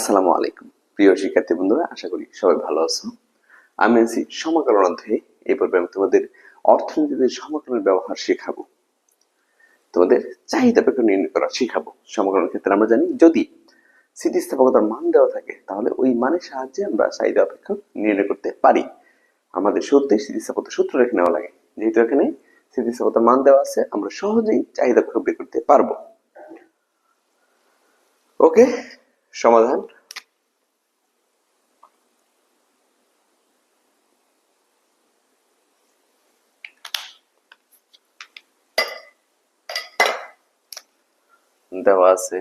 আসসালামু আলাইকুম। প্রিয় শিক্ষার্থী বন্ধুরা, আশা করি সবাই ভালো আছো। আমি আছি সমাকলন অধ্যায়ে। এই পর্বে আমি তোমাদের অর্থনীতিতে সমাকলনের ব্যবহার শেখাবো। তোমাদের চাহিদা পেক্ষক নির্ণয় করা শেখাবো। সমাকলনের ক্ষেত্রে আমরা জানি, যদি স্থিতিস্থাপকতার মান দেওয়া থাকে, তাহলে ওই মানের সাহায্যে আমরা চাহিদা অপেক্ষক নির্ণয় করতে পারি। আমাদের সত্যি স্থিতিস্থাপকতা সূত্র রেখে নেওয়া লাগে। যেহেতু এখানে স্থিতিস্থাপকতার মান দেওয়া আছে, আমরা সহজেই চাহিদা অপেক্ষক বের করতে পারব। ওকে সমাধান? দেওয়া আছে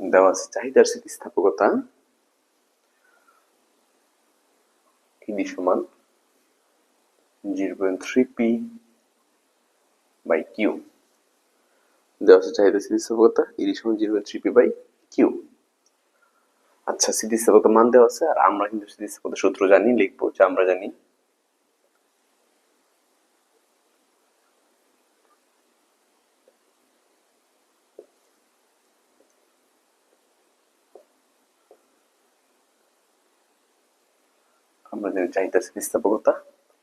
দেওয়া আছে, চাহিদার স্থিতিস্থাপকতা ইডি সমান zero point three P by Q দেওয়া আছে স্থিতিস্থাপকতা ইডি সমান zero point three P by Q আচ্ছা স্থিতিস্থাপকতা মান দেওয়া আছে, আর আমরা কিন্তু স্থিতিস্থাপকতা সূত্র জানি, লিখব যে আমরা জানি আমরা জানি চাহিদা স্থিতিস্থাপকতা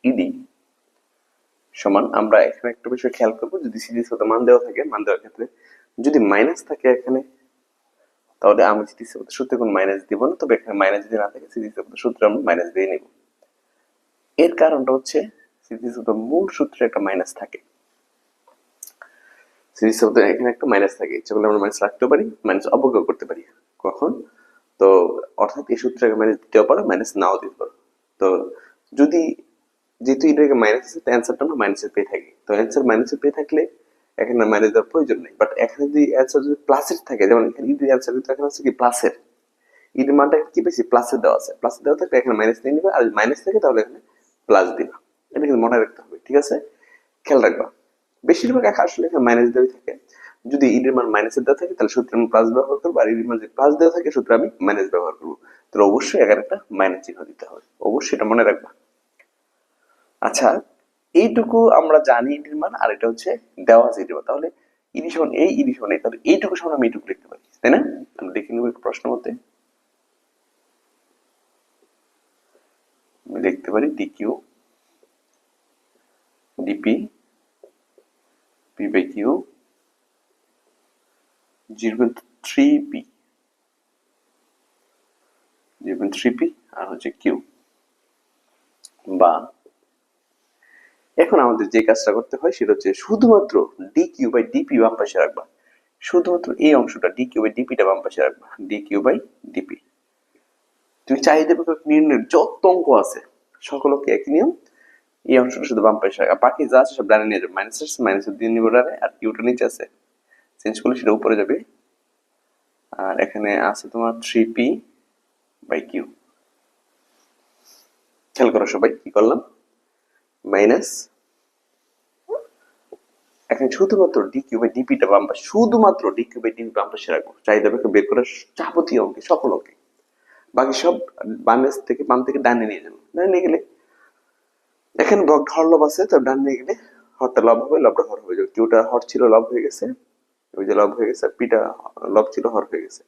ইডি। সমান, আমরা এখানে একটা বিষয় খেয়াল করব, যদি স্থিতিস্থাপকতা মান দেওয়া থাকে, মান দেওয়ার ক্ষেত্রে যদি মাইনাস থাকে এখানে, তাহলে আমি স্থিতিস্থাপকতা সূত্রে কোনো মাইনাস দিব না, তবে এখানে মাইনাস যদি না থাকে স্থিতিস্থাপকতা সূত্রে আমরা মাইনাস দিয়ে নিব। এর কারণটা হচ্ছে মূল সূত্রে একটা মাইনাস থাকে। এখানে একটা মাইনাস থাকে, ইচ্ছা করলে আমরা মাইনাস রাখতে পারি মাইনাস অবজ্ঞা করতে পারি। কখন? তো, অর্থাৎ এই সূত্রে মাইনাস দিতেও পারো মাইনাস নাও দিতে পারো। তো যদি যেহেতু এটাকে মাইনাস আছে অ্যান্সারটা আমরা মাইনাসের পেয়ে থাকি, তো অ্যান্সার মাইনাসের পেয়ে থাকলে এখানে মাইনাস দেওয়ার প্রয়োজন নেই। বাট এখানে যদি অ্যান্সার যদি প্লাসের থাকে, যেমন এখানে ইডির অ্যান্সার কিন্তু এখানে হচ্ছে কি প্লাসের ইডির মানটা কি বেশি? প্লাসের দেওয়া আছে। প্লাসের দেওয়া থাকলে এখানে মাইনাস নিয়ে নিবে, আর মাইনাস থাকে তাহলে এখানে প্লাস দিবা। এটা কিন্তু মনে রাখতে হবে, ঠিক আছে? খেয়াল রাখবা। বেশিরভাগ আসলে এখানে মাইনাস দেওয়াই থাকে। যদি ইডির মান মাইনাসের দেওয়া থাকে, তাহলে সূত্রে আমি প্লাস ব্যবহার করব। আর ইডির মান যদি প্লাস দেওয়া থাকে, সূত্রে আমি মাইনাস ব্যবহার করব। তাহলে অবশ্যই এখানে একটা মাইনাস চিহ্ন দিতে হবে। অবশ্যই এটা মনে রাখবা। আচ্ছা এইটুকু আমরা জানি ইডির মান আর এটা হচ্ছে দেওয়া আছে ইডির তাহলে ইডি সমান এই ইডি সমান এই তাহলে এইটুকু সমান আমি এইটুকু লিখতে পারি, তাই না? আমরা দেখে নেব একটু প্রশ্ন মতে। আমি লিখতে পারি DQ DP P by Q zero three P. Zero three P আর হচ্ছে কিউ। বা এখন আমাদের যে কাজটা করতে হয় সেটা হচ্ছে শুধুমাত্র ডি কিউ বাই ডিপি বাম পাশে রাখবা। শুধুমাত্র এই অংশটা ডি কিউ বাই ডিপিটা বাম পাশে রাখবা ডি কিউ বাই ডিপি তুমি চাহিদা বিভাগ নির্ণয়ের যত অঙ্ক আছে সকলকে একই নিয়ম, এই অংশটা শুধু বাম পাশে রাখা বাকি যা আছে সব ডানে নিয়ে যাবে। মাইনাস আছে মাইনাস দিয়ে নিবে আর কিউটা নিচে আছে। চেঞ্জ করলে সেটা উপরে যাবে। আর এখানে আছে তোমার থ্রি পি বাই কিউ খেয়াল করো সবাই, কি করলাম? মাইনাস এখন শুধুমাত্র ডি কিউ বাই ডিপিটা বাম পাশে শুধুমাত্র ডি কিউ বাই ডিপি বাম পাশে রাখব চাহিদা বের বের করার যাবতীয় অঙ্কে, সকল অঙ্কে। বাকি সব বামেস থেকে বাম থেকে ডানে নিয়ে যাব। ডানে নিয়ে গেলে এখানে হর লব আছে, তো ডান নিয়ে গেলে হরটা লব হবে, লবটা হর হয়ে যাবে কিউটা হর ছিল, লব হয়ে গেছে। ওই যে লব হয়ে গেছে পিটা লব ছিল, হর হয়ে গেছে।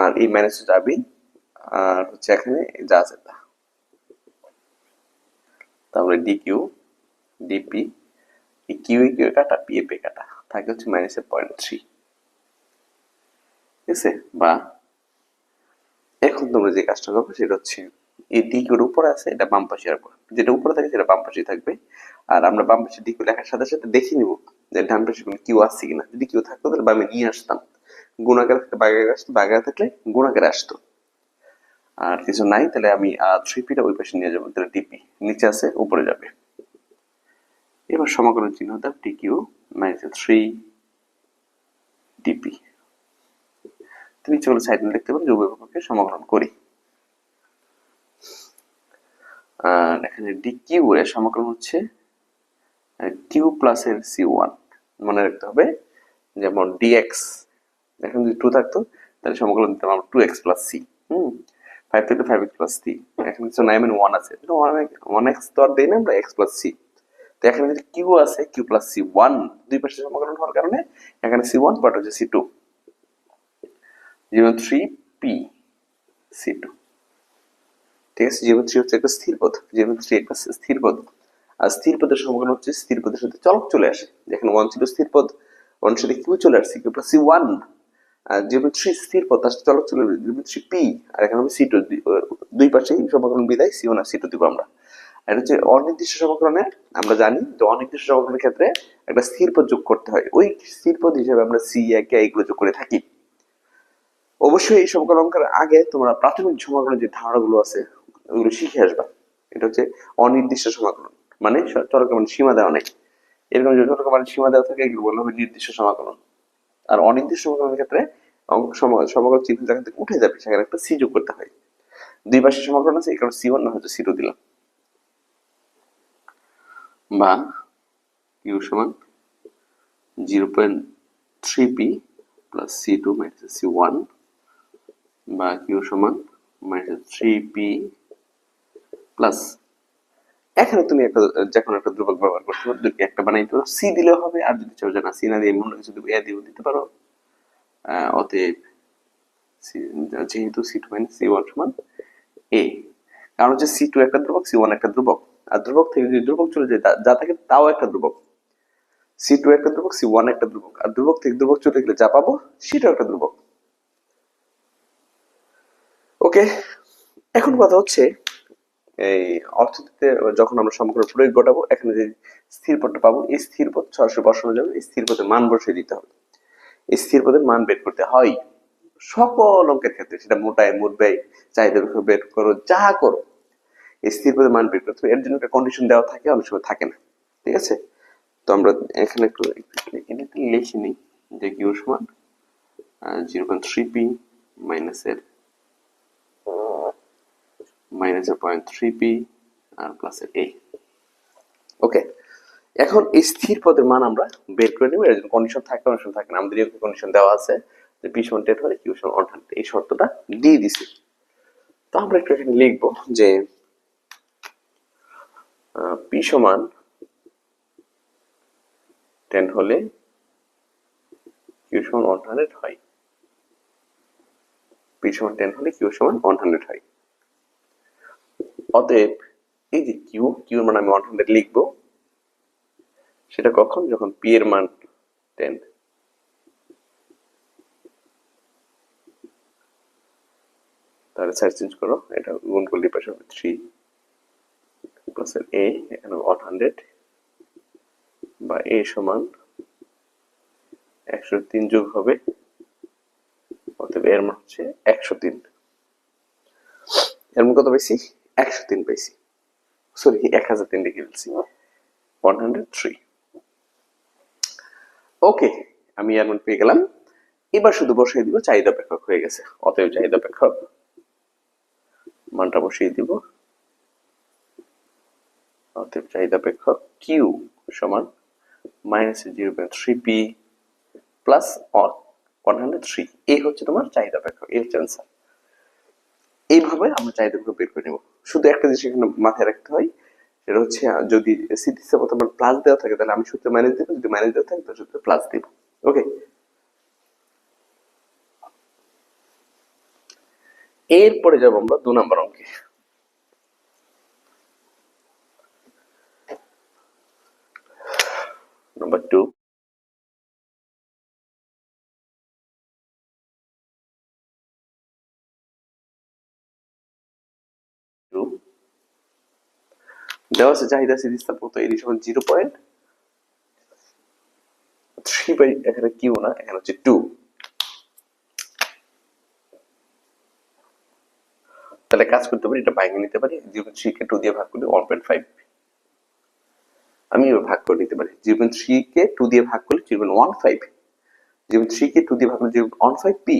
আর এই মাইনাস যাবি আর হচ্ছে এখানে যা আছে তা। তারপরে ডি কিউ ডিপি এই কিউ এ কিউ কাটা পি এ কাটা, থাকে হচ্ছে মাইনাসের পয়েন্ট থ্রি ঠিক আছে? বা এখন তোমরা যে কাজটা করবে সেটা হচ্ছে, এই ডি কিউর উপরে আছে, এটা বাম পাশে যেটা উপরে থাকে সেটা বাম পাশে থাকবে। আর আমরা বাম পাশে ডি কিউ লেখার সাথে সাথে দেখে নিব। ডান পাশে কোনো কিউ আসছে কিনা। যদি কিউ থাকতো, তাহলে বামে নিয়ে আসতাম। গুণাকার থাকতে বাগারে আসতো বাগারে থাকলে গুণাকারে আসতো। আর কিছু নাই, তাহলে আমি থ্রি পিটা ওই পাশে নিয়ে যাব, তাহলে ডিপি নিচে আছে, উপরে যাবে। এবার সমাকলন চিহ্ন দাও D Q minus three DP তুমি চলো সাইড লিখতে পারো উভয় পক্ষকে সমাকলন করি। আর এখানে ডি কিউ এর সমাকলন হচ্ছে কিউ প্লাস এর সি ওয়ান মনে রাখতে হবে। যেমন ডিএক্স এখন যদি টু থাকতো, তাহলে সমকলন দিতাম আমরা two X plus C hmm? Five থেকে five X plus C C তো এখানে যদি কিউ আছে কিউ প্লাস সি ওয়ান দুই পাশে সমকলন হওয়ার কারণে এখানে সি ওয়ান বাট হচ্ছে C two zero three P C two ঠিক আছে? জিরো থ্রি হচ্ছে একটা স্থির পদ জিরো থ্রি একটা স্থির পদ আর স্থির পদের সমকলন হচ্ছে স্থির পদের সাথে চলক চলে আসে। যেখানে ওয়ান ছিল স্থির পদ ওয়ান সাথে কিউ চলে আসছে? কিউ প্লাস সি ওয়ান আর জিরো থ্রি স্থির পদ, তার চলক চলে জিরো থ্রি পি আর এখানে হবে সি টু দুই পাশেই সমকলন বিদায় সি ওয়ান আর সি টু দিব আমরা। এটা হচ্ছে অনির্দিষ্ট সমকলনে আমরা জানি যে অনির্দিষ্ট সমকলনের ক্ষেত্রে একটা স্থির পদ যোগ করতে হয়। ওই স্থির পদ হিসেবে আমরা সি একে এইগুলো যোগ করে থাকি। অবশ্যই এই সমকলন অঙ্কের আগে তোমরা প্রাথমিক সমকলনের যে ধারণাগুলো আছে, ওগুলো শিখে আসবা। এটা হচ্ছে অনির্দিষ্ট সমাকলন মানে চলকের মানে সীমা দেওয়া নেই। এরকম যদি চলকের মানে সীমা দেওয়া থাকে, এগুলো বললে হবে নির্দিষ্ট সমাকলন। আর অনির্দিষ্ট সমাকলনের ক্ষেত্রে অঙ্ক সম- চিহ্ন যেখান থেকে উঠে যাবে সেখানে একটা সি যোগ করতে হয়। দুই পাশে সমাকলন আছে, এই কারণে সি ওয়ান না হয়তো সি টু দিলাম। বা ইউ সমান zero point three P plus C two minus C one, বা কিউ সমান মাইনাস থ্রি পি প্লাস এখানে তুমি একটা যে কোনো একটা ধ্রুবক ব্যবহার করতে পারো। একটা বানাইতে পারো। সি দিলেও হবে, আর যদি চাও যে না সি না দিয়ে এমন কিছু এ দিয়েও দিতে পারো। অতএব যেহেতু C two minus C one সমান এ কারণ হচ্ছে সি টু একটা ধ্রুবক সি ওয়ান একটা ধ্রুবক আর ধ্রুবক থেকে যদি ধ্রুবক চলে যায় যা থাকে তাও একটা ধ্রুবক সি টু একটা ধ্রুবক সি ওয়ান একটা ধ্রুবক আর ধ্রুবক থেকে ধ্রুবক চলে গেলে যা পাবো সেটাও একটা ধ্রুবক ওকে এখন কথা হচ্ছে এই অর্থনীতিতে যখন আমরা সমগ্র প্রয়োগ ঘটাবো এখানে যে স্থির পদটা পাবো, এই স্থির পদ সরাসরি বসানো যাবে এই স্থির পদের মান বসিয়ে দিতে হবে। এই স্থির পদের মান বের করতে হয়। সকল অঙ্কের ক্ষেত্রে সেটা মোটায় মোট ব্যয় চাহিদা বের করো, যা করো, এই স্থির পদের মান বের করতে হবে। এর জন্য একটা কন্ডিশন দেওয়া থাকে, অনেক সময় থাকে না। ঠিক আছে? তো আমরা এখানে একটু লিখে নিই যে কিউ সমান zero point three P minus মাইনাসের মাইনাসের পয়েন্ট থ্রি পি আর প্লাসের এ ওকে এখন এই স্থির পদের মান আমরা বের করে নেব। এর জন্য কন্ডিশন থাকে কন্ডিশন থাকে না। আমাদের কন্ডিশন দেওয়া আছে যে পি সমান হলে কিউ সমান এই শর্তটা দিয়ে দিছি। তো আমরা একটু এখানে লিখব যে পি সমান টেন হলে কিউ সমান ওয়ান হান্ড্রেড হয়। পি সমান টেন হলে কিউ সমান ওয়ান হয়। অতএব এই যে কিউ কিউ এর মান আমি ওয়ান হান্ড্রেড লিখব, সেটা কখন? যখন পি এর মান টেন তাহলে সাইড চেঞ্জ করো, এটা গুণ করলে পাশে হবে থ্রি প্লাস এ এখানে ওয়ান হান্ড্রেড বা এ সমান একশো তিন যোগ হবে, অতএব এর মান হচ্ছে একশো তিন। এর মান কত পাইছি? একশো তিন পাইছি। সরি এক হাজার তিন লিখে ফেলছি। ওয়ান হান্ড্রেড থ্রি ওকে আমি এর মান পেয়ে গেলাম। এবার শুধু বসিয়ে দিব, চাহিদা অপেক্ষক হয়ে গেছে। অতএব চাহিদা অপেক্ষক মানটা বসিয়ে দিব। অতএব চাহিদা অপেক্ষক কিউ সমান minus zero point three P plus one hundred three এই হচ্ছে তোমার চাহিদা অপেক্ষক এই হচ্ছে অ্যান্সার এইভাবে আমরা চাহিদা অপেক্ষক বের করে নেব। শুধু একটা জিনিস এখানে মাথায় রাখতে হয়, সেটা হচ্ছে যদি সিটিসে প্রথমে প্লাস দেওয়া থাকে, তাহলে আমি সূত্রে মাইনাস দেবো, যদি মাইনাস দেওয়া থাকে, তাহলে সূত্রে প্লাস দেবো। ওকে এরপরে যাব আমরা দু নম্বর অঙ্কে। নাম্বার টু টু দেওয়া আছে চাহিদা সিরিজ স্থাপক তো সমান জিরো পয়েন্ট। থ্রি বাই, এখানে কিউ না, এখানে হচ্ছে টু। তাহলে কাজ করতে পারি, এটা বাইরে নিতে পারি, জিরো থ্রি কে টু দিয়ে ভাগ করলে ওয়ান পয়েন্ট ফাইভ আমি এবার ভাগ করে নিতে পারি, জিরো পয়েন্ট থ্রি কে টু দিয়ে ভাগ করলে zero point one five zero three কে টু দিয়ে ভাগ করলে জিরো ওয়ান ফাইভ পি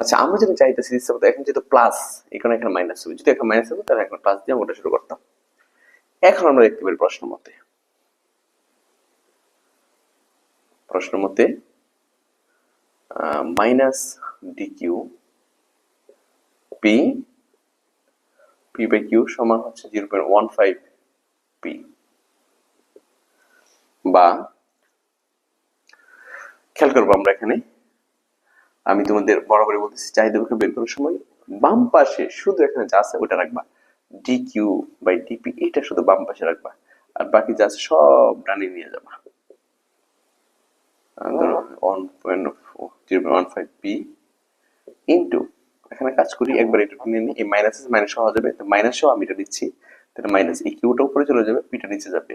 আচ্ছা আমরা যদি চাইতে সিরিজ থাকতো এখন যেহেতু প্লাস এখানে এখানে মাইনাস হবে, যদি এখন মাইনাস হবে, তাহলে এখন প্লাস দিয়ে আমরা শুরু করতাম। এখন আমরা দেখতে পারি প্রশ্ন মতে। প্রশ্ন মতে minus D Q P P by Q সমান হচ্ছে zero point one five P বা, খেয়াল করব আমরা এখানে। আমি তোমাদের বরাবরই বলতেছি, চাহিদা পরীক্ষা বের করার সময় বাম পাশে শুধু এখানে যা আছে ওটা রাখবা। ডি কিউ বাই ডিপি এটা শুধু বাম পাশে রাখবা। আর বাকি যা আছে সব ডানে নিয়ে যাবা। ওয়ান ফাইভ পি ইন্টু এখানে কাজ করি, একবার এটা নিয়ে নিই, এই মাইনাস মাইনাস সহ যাবে। তো মাইনাস সহ আমি এটা দিচ্ছি, তাহলে মাইনাস এই কিউটা উপরে চলে যাবে পিটা নিচে যাবে।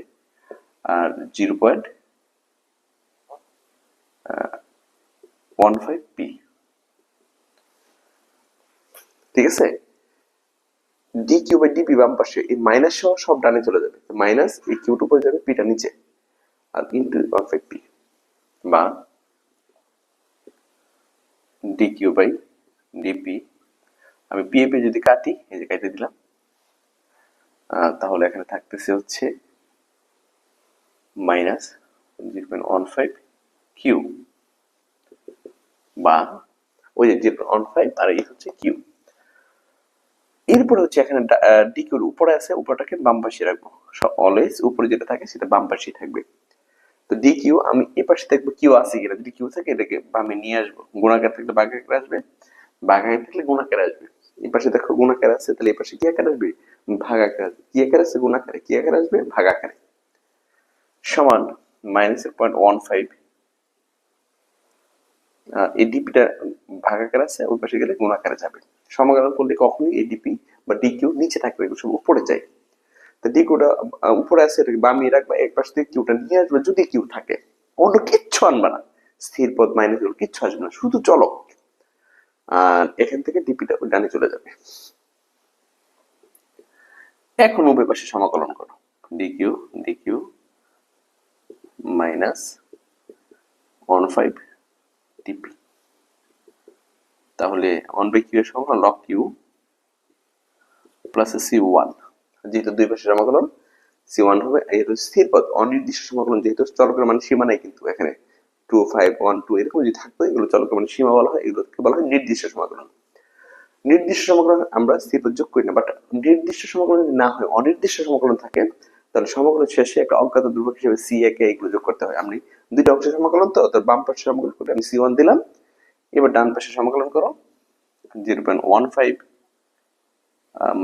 আর zero point one five P ঠিক আছে? ডি কিউ বাই ডিপি বাম পাশে, এই মাইনাস সহ সব ডানে চলে যাবে। মাইনাস এই কিউটা উপরে যাবে পিটা নিচে। আর ইন্টু ফাইভ পি বা ডি কিউ বাই ডিপি আমি পিএপি যদি কাটি, এই যে কেটে দিলাম। তাহলে এখানে থাকতেছে হচ্ছে minus zero point one five Q বা ওই যে জিরো ওয়ান ফাইভ আর এই হচ্ছে কিউ এরপরে হচ্ছে এখানে ডিকিউর উপরে আছে, উপরটাকে বাম পাশে রাখব। অলওয়েজ উপরে যেটা থাকে সেটা বাম পাশেই থাকবে। তো ডি কিউ আমি এ পাশে দেখব কিউ আছে কিনা। যদি কিউ থাকে, এটাকে বামে নিয়ে আসব। গুণাকার থাকলে বাঘাকার আসবে, বাঘাকার থাকলে গুণাকার আসবে। এই পাশে দেখো গুণাকার আছে, তাহলে এই পাশে কি আকার আসবে? ভাগাকার আসবে। কি আকার আছে? গুণাকারে। কি আকার আসবে? ভাগাকারে। সমান মাইনাসের পয়েন্ট ওয়ান ফাইভ এই ডিপিটা ভাগাকার আছে, ওই পাশে গেলে গুণাকারে যাবে। সমাকলন করলে কখনোই এই ডিপি বা ডিকিউ নিচে থাকবে, এগুলো সব উপরে যায়। তো ডিকিউটা উপরে আছে, এটাকে বামিয়ে রাখবা, এক পাশ থেকে কিউটা নিয়ে আসবে, যদি কিউ থাকে। অন্য কিচ্ছু আনবা না। স্থির পদ মাইনাস এগুলো কিচ্ছু আসবে না, শুধু চলো। আর এখান থেকে ডিপিটা ডানে চলে যাবে। এখন উভয় পাশে সমাকলন করো। DQ DQ minus one five DP তাহলে কিউ এর সমান log Q plus C one যেহেতু দুই পাশে সমাকলন সি ওয়ান হবে এর স্থির অনির্দিষ্ট সমাকলন যেহেতু চলকের মানে সীমা নাই কিন্তু এখানে টু ফাইভ ওয়ান টু এরকম যদি থাকতো, এগুলো চলকের মানে সীমা বলা হয়, এগুলোকে বলা হয় নির্দিষ্ট সমাকলন। নির্দিষ্ট সমাকলন আমরা স্থির পদ যোগ করি না বাট নির্দিষ্ট সমাকলন যদি না হয়, অনির্দিষ্ট সমাকলন থাকে তাহলে সমাকলন শেষে একটা অজ্ঞাত ধ্রুবক হিসেবে সি একে এগুলো যোগ করতে হয়। আমি দুইটা অংশের সমাকলন তো তোর বাম পাশে সমাকলন করে আমি সি ওয়ান দিলাম। এবার ডান পাশে সমাকলন করো। জিরো পয়েন্ট ওয়ান ফাইভ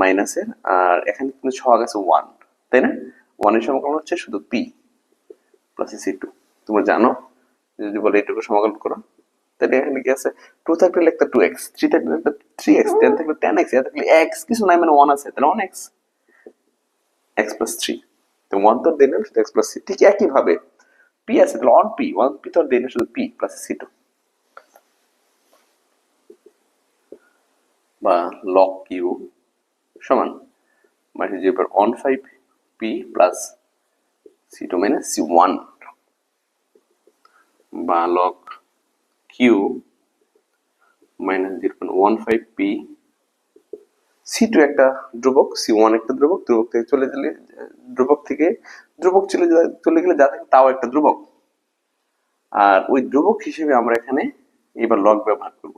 মাইনাসের আর এখানে কিন্তু ছক আছে ওয়ান তাই না? ওয়ানের সমাকলন হচ্ছে শুধু পি প্লাস সি টু তোমরা জানো, যদি বলে এটুকু সমাকলন করো, তাহলে এখানে কি আছে? টু থাকলে লিখতে টু এক্স থ্রি থাকলে লিখতে থ্রি এক্স টেন থাকলে টেন এক্স থাকলে এক্স কিছু নাই মানে ওয়ান আছে, তাহলে one X X plus three তো ওয়ান তো দিলে শুধু এক্স প্লাস সি ঠিক একইভাবে পি আছে তাহলে অন পি ওয়ান পি তো দিলে শুধু পি প্লাস সি টু বা লক কিউ সমান minus zero point one five P plus C two minus C one বা log Q minus zero one five P C two একটা ধ্রুবক C one একটা ধ্রুবক ধ্রুবক থেকে চলে গেলে, ধ্রুবক থেকে, ধ্রুবক চলে চলে গেলে যা থাকে তাও একটা ধ্রুবক। আর ওই ধ্রুবক হিসেবে আমরা এখানে এবার লগ ব্যবহার করব।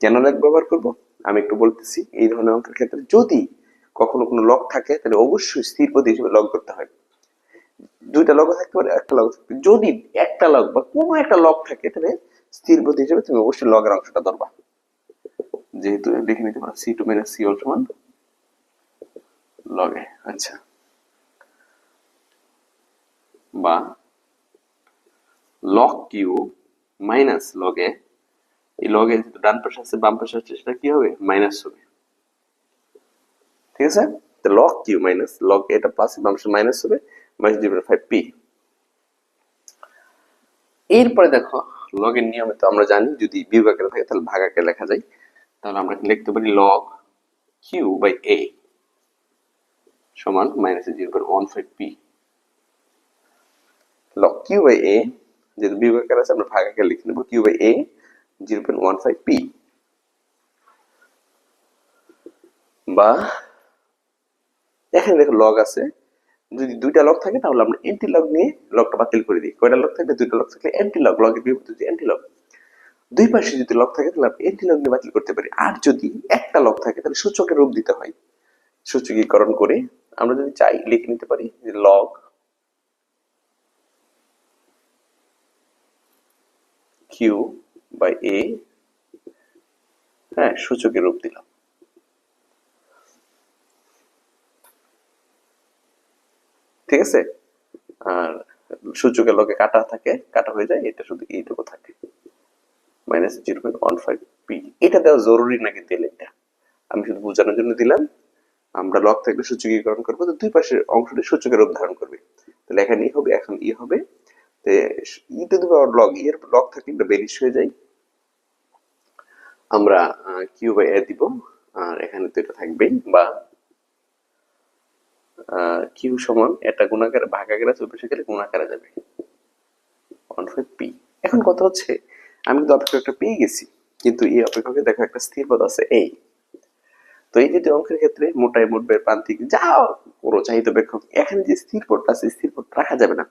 কেন লগ ব্যবহার করব? আমি একটু বলতেছি, এই ধরনের অঙ্কের ক্ষেত্রে যদি কখনো কোনো লগ থাকে, তাহলে অবশ্যই স্থির পদ হিসেবে লগ করতে হয়। দুইটা লগ থাকতে পারে, একটা লগ থাকতে যদি একটা লগ বা কোনো একটা লগ থাকে, তাহলে স্থির পদ হিসেবে তুমি অবশ্যই লগের অংশটা ধরবা। যেহেতু লিখে নিতে পারো C two minus C one সমান লগে আচ্ছা। বা লগ কিউ মাইনাস লগে এই লগে ডান পাশে আছে, বাম পাশে আছে, সেটা কি হবে? মাইনাস হবে। ঠিক আছে? তো লগ কিউ মাইনাস লগ এটা প্লাস বাম পাশে মাইনাস হবে মাইনাস জিরো ফাইভ পি এরপরে দেখো লগের নিয়মে তো আমরা জানি, যদি আকারে থাকে, তাহলে ভাগ আকারে লেখা যায়। তাহলে আমরা লিখতে পারি লগ কিউ বাই এ সমান minus zero point one five P log Q by A যেহেতু বিয়োগ আকারে আছে, আমরা ভাগ আকারে লিখে নেব Q by A zero point one five P বা এখানে দেখো লগ আছে, যদি দুইটা লগ থাকে, তাহলে আমরা এন্টি লগ নিয়ে লগটা বাতিল করে দিই। কয়টা লগ থাকলে দুইটা লগ থাকলে এন্টি লগ লগের বিপরীতে এন্টি লগ দুই পাশে যদি লক থাকে, তাহলে আমরা এন্টি লক বাতিল করতে পারি। আর যদি একটা লক থাকে, তাহলে সূচকের রূপ দিতে হয়। সূচকীকরণ করে আমরা যদি চাই, লিখে নিতে পারি যে লগ কিউ বাই এ হ্যাঁ সূচকের রূপ দিলাম। ঠিক আছে? আর সূচকের লগে কাটা থাকে, কাটা হয়ে যায়, এটা শুধু এইটুকু থাকে। Minus zero point one five P এটা দেওয়া জরুরি না কিন্তু এটা আমি শুধু বোঝানোর জন্য দিলাম। আমরা লগ থাকলে সূচকীকরণ করব, তো দুই পাশের অংশটি সূচকের রূপ ধারণ করবে। তাহলে এখানে ই হবে, এখন ই হবে। ই লগ এর থাকলে হয়ে যায় আমরা কিউ বাই এ দিব, আর এখানে তো এটা বা কিউ সমান এটা গুণাকারে, ভাগাকারে চব্বিশে গেলে গুণাকারে যাবে। ওয়ান ফাইভ পি এখন কথা হচ্ছে আমি কিন্তু অপেক্ষকটা পেয়ে গেছি। কিন্তু এই অপেক্ষকে দেখো একটা স্থির পদ আছে এই। তো এই যদি অঙ্কের ক্ষেত্রে মোটাই মোটবের প্রান্তিক যা করো চাহিদা অপেক্ষক এখানে যে স্থির পদটা আছে স্থির পদ রাখা যাবে না।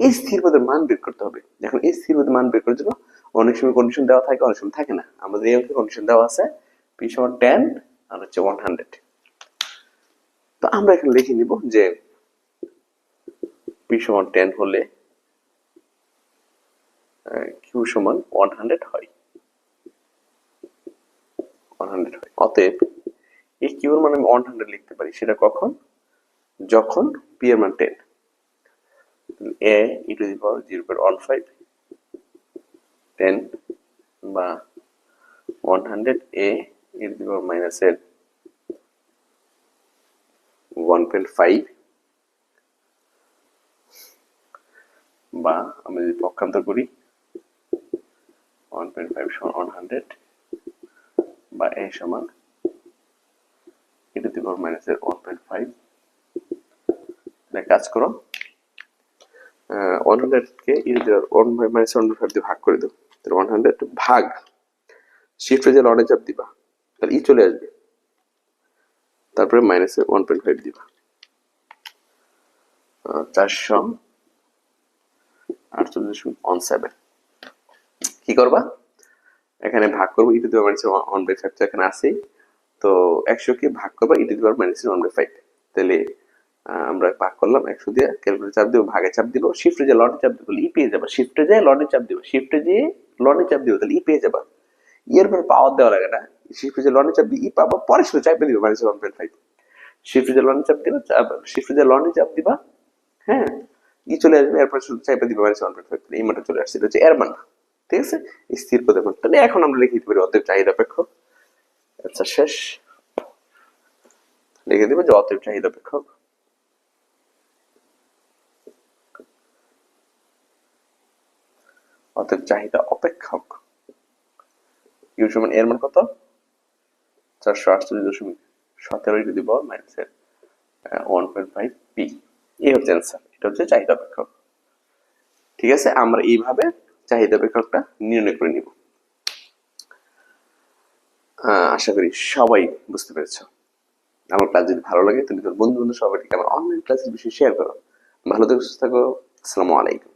এই স্থির পদের মান বের করতে হবে। এখন এই স্থির পদের মান বের করার জন্য অনেক সময় কন্ডিশন দেওয়া থাকে, অনেক সময় থাকে না। আমাদের এই অঙ্কের কন্ডিশন দেওয়া আছে পি সমান টেন আর হচ্ছে ওয়ান হান্ড্রেড তো আমরা এখানে লিখে নিব যে পি সমান টেন হলে কিউ সমান ওয়ান হান্ড্রেড হয়। ওয়ান হান্ড্রেড হয়। অতএব এই কিউর মানে আমি ওয়ান হান্ড্রেড লিখতে পারি। সেটা কখন? যখন পি এর মান ten A e to the power zero point one five ten বা one hundred A e to the power minus এর ওয়ান পয়েন্ট ফাইভ বা আমি যদি পক্ষান্তর করি ওয়ান বা সমান ফাইভ কাজ করো one হান্ড্রেডকে e to the one minus one five দিয়ে ভাগ করে দেবো তাহলে ওয়ান হান্ড্রেড ভাগ শিফটে যে লনে চাপ দিবা। তাহলে ই চলে আসবে। তারপরে মাইনাসে ওয়ান পয়েন্ট ফাইভ দিবা। চারশো আটচল্লিশ ওয়ান সেভেন কি করবা? এখানে ভাগ করব e to to the minus one by five তো এখানে আছেই। তো একশো কে ভাগ করবা e to to the minus one by five তাহলে আমরা ভাগ করলাম একশো দিয়ে ক্যালকুলেটর চাপ দিব ভাগে চাপ দিব শিফটে যে লনে চাপ দিব ই পেয়ে যাবা। শিফটে যায় লনে চাপ দিব শিফটে যে লনে চাপ দিব, তাহলে ই পেয়ে যাবা। ইয়ের পর পাওয়ার দেওয়া লাগে না। শিফটে যে লনে চাপ ই পাবো, পরে শুধু চাপে দিবে মাইনাস ওয়ান পয়েন্ট ফাইভ শিফটে যে লনে চাপ দিবা শিফটে যে লনে চাপ দিবা হ্যাঁ ই চলে আসবে, এরপর চাপে দিবা মাইনাস ওয়ান পয়েন্ট ফাইভ এই মানটা চলে আসছে, এটা হচ্ছে এর মান। ঠিক আছে? স্থির পদে মান তাহলে এখন আমরা লিখে দিতে পারি অতএব চাহিদা অপেক্ষক আচ্ছা শেষ। লিখে দিব যে অতএব চাহিদা অপেক্ষক অতএব চাহিদা অপেক্ষক। ইউ সমান এর মান কত? চারশো আটচল্লিশ দশমিক সতেরো টু দি পাওয়ার মাইনাস এর ওয়ান পয়েন্ট ফাইভ পি এই হচ্ছে অ্যান্সার এটা হচ্ছে চাহিদা অপেক্ষক। ঠিক আছে? আমরা এইভাবে চাহিদা বেকারটা নির্ণয় করে নিব। আশা করি সবাই বুঝতে পেরেছ। আমার ক্লাস যদি ভালো লাগে, তুমি তোর বন্ধু বন্ধু সবাইকে আমার অনলাইন ক্লাসের বিষয়ে শেয়ার করো। ভালো থেকে, সুস্থ থাকো। আসসালামু আলাইকুম।